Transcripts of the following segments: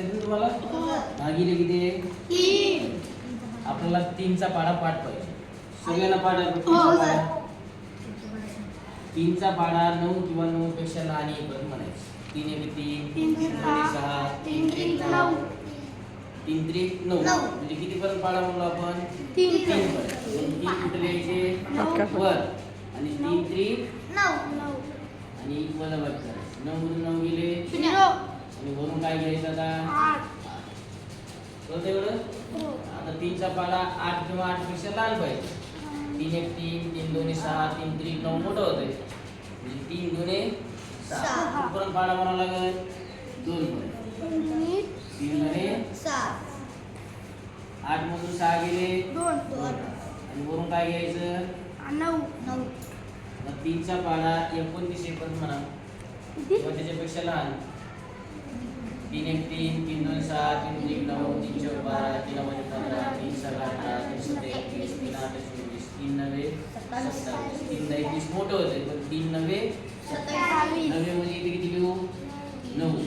येईल ना तुम्हाला? भागिले किती आपल्याला तीनचा पाडा पाठ पाहिजे. सगळ्यांना आहे का? हो, तीनचा. पाढा? पाडा नऊ किंवा नऊ पेक्षा लहान एक म्हणायचं. तीन एक तीन सहा, तीन. तीन त्रिक नऊ. म्हणजे किती पर्यंत पाडा म्हणलो आपण? तीन पर्यंत. मग तीन कुठे लिहायचे? वर. आणि तीन त्रिक आणि वजा करायचं. नऊ नऊ गेले. आणि वरून काय घ्यायचं आता? कळतं एवढं आता तीनचा पाडा आठ किंवा आठपेक्षा लहान पाहिजे. तीन एक तीन तीन दोन्ही सहा तीन त्रिक नऊ मोठं होतंय. म्हणजे तीन दोन्ही सहा. कुठपर्यंत पाडा म्हणावं लागेल? दोन पर्यंत तीन दोन्ही आठ मधून सहा गेले. आणि वरून काय घ्यायचं? मग तीनचा पाडा एकोणतीस पर्यंत म्हणा किंवा त्याच्यापेक्षा लहान. तीन एक तीन तीन दोन सहा तीन एक नऊ तीन चार बारा तीन नऊ पंधरा तीन सहा अठरा तीन सत्तर एकवीस तीन आठ चोवीस तीन नवे सत्तावीस तीन दहा एकवीस मोठं होते पण तीन नव्हे नवे म्हणजे इथे किती लिहू नऊ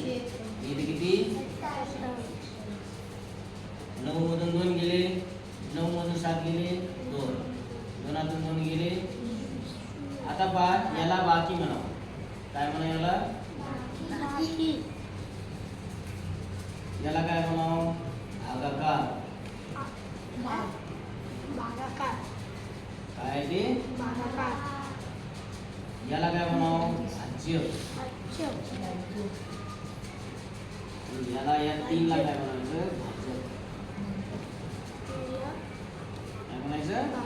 इथे किती नऊ मधून दोन गेले नऊ मधून सात गेले दोन दोनातून दोन गेले आता बा याला बाकी म्हणावं काय म्हणा याला काय ते याला काय म्हणावं राज्य याला या तीनला काय म्हणायचं भाजप काय म्हणायचं